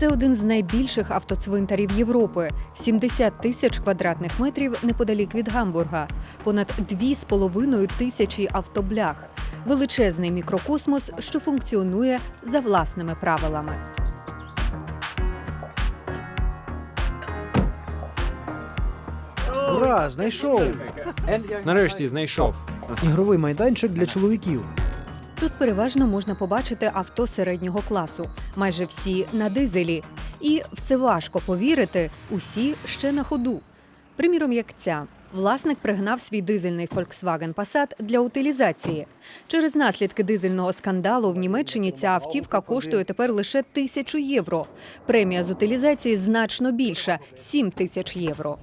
Це один з найбільших автоцвинтарів Європи 70 тисяч квадратних метрів неподалік від Гамбурга, понад 2,5 тисячі автоблях, величезний мікрокосмос, що функціонує за власними правилами. Ура, знайшов! Нарешті знайшов. Ігровий майданчик для чоловіків. Тут переважно можна побачити авто середнього класу, майже всі на дизелі. І в це важко повірити, усі ще на ходу. Приміром, як ця. Власник пригнав свій дизельний Volkswagen Passat для утилізації. Через наслідки дизельного скандалу в Німеччині ця автівка коштує тепер лише тисячу євро. Премія з утилізації значно більша 7 тисяч євро.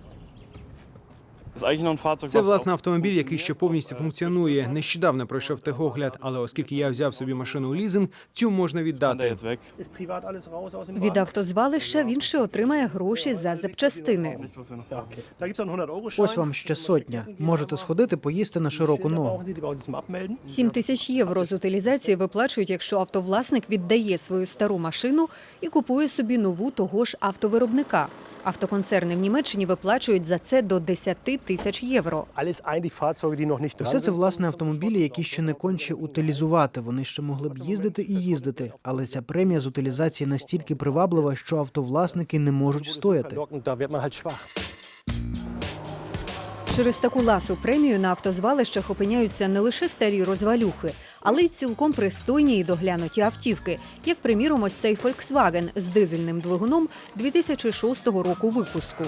Це власне автомобіль, який ще повністю функціонує. Нещодавно пройшов техогляд, але оскільки я взяв собі машину у лізинг, цю можна віддати. Від автозвалища він ще отримає гроші за запчастини. Ось вам ще сотня. Можете сходити поїсти на широку ногу. 7 тисяч євро з утилізації виплачують, якщо автовласник віддає свою стару машину і купує собі нову того ж автовиробника. Автоконцерни в Німеччині виплачують за це до 10 тисяч євро. Все це власне автомобілі, які ще не конче утилізувати. Вони ще могли б їздити і їздити. Але ця премія з утилізації настільки приваблива, що автовласники не можуть встояти. Через таку ласу премію на автозвалищах опиняються не лише старі розвалюхи, але й цілком пристойні і доглянуті автівки, як приміром ось цей Volkswagen з дизельним двигуном 2006 року випуску.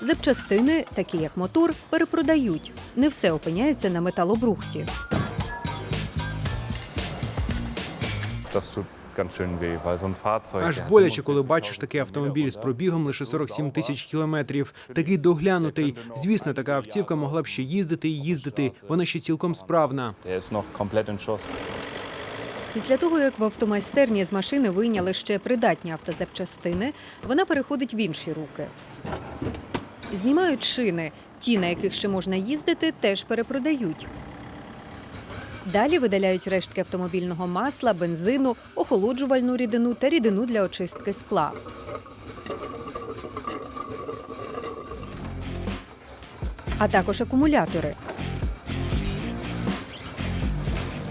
Запчастини, такі як мотор, перепродають. Не все опиняється на металобрухті. Аж боляче, коли бачиш такий автомобіль з пробігом лише 47 тисяч кілометрів. Такий доглянутий. Звісно, така автівка могла б ще їздити і їздити. Вона ще цілком справна. Після того, як в автомайстерні з машини вийняли ще придатні автозапчастини, вона переходить в інші руки. Знімають шини, ті, на яких ще можна їздити, теж перепродають. Далі видаляють рештки автомобільного масла, бензину, охолоджувальну рідину та рідину для очистки скла. А також акумулятори.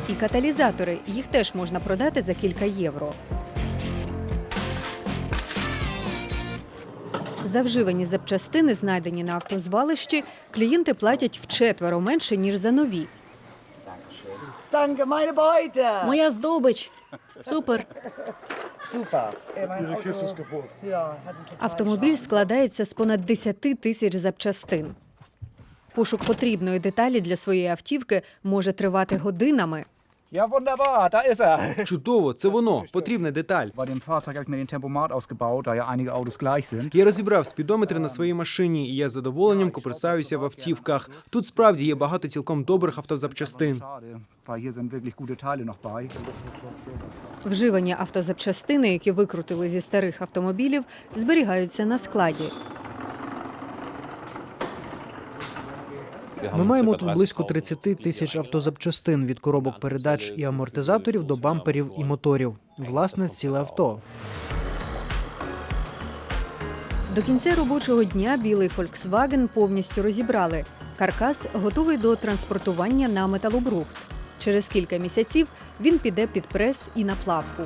І каталізатори їх теж можна продати за кілька євро. За вживані запчастини, знайдені на автозвалищі, клієнти платять вчетверо менше, ніж за нові. Моя здобич. Супер. Total Автомобіль складається з понад 10 тисяч запчастин. Пошук потрібної деталі для своєї автівки може тривати годинами. Ja, wunderbar, da ist er. Чудово, це воно. Потрібна деталь. Bei dem Fahrzeug habe ich mir den Tempomat ausgebaut, da ja einige Autos gleich sind. Я розібрав спідометри на своїй машині, і я з задоволенням копирсаюся в автівках. Тут справді є багато цілком добрих автозапчастин. Schade, weil hier sind wirklich gute Teile noch bei. Вживані автозапчастини, які викрутили зі старих автомобілів, зберігаються на складі. Ми маємо тут близько 30 тисяч автозапчастин від коробок передач і амортизаторів до бамперів і моторів. Власне, ціле авто. До кінця робочого дня білий Volkswagen повністю розібрали. Каркас готовий до транспортування на металобрухт. Через кілька місяців він піде під прес і на плавку.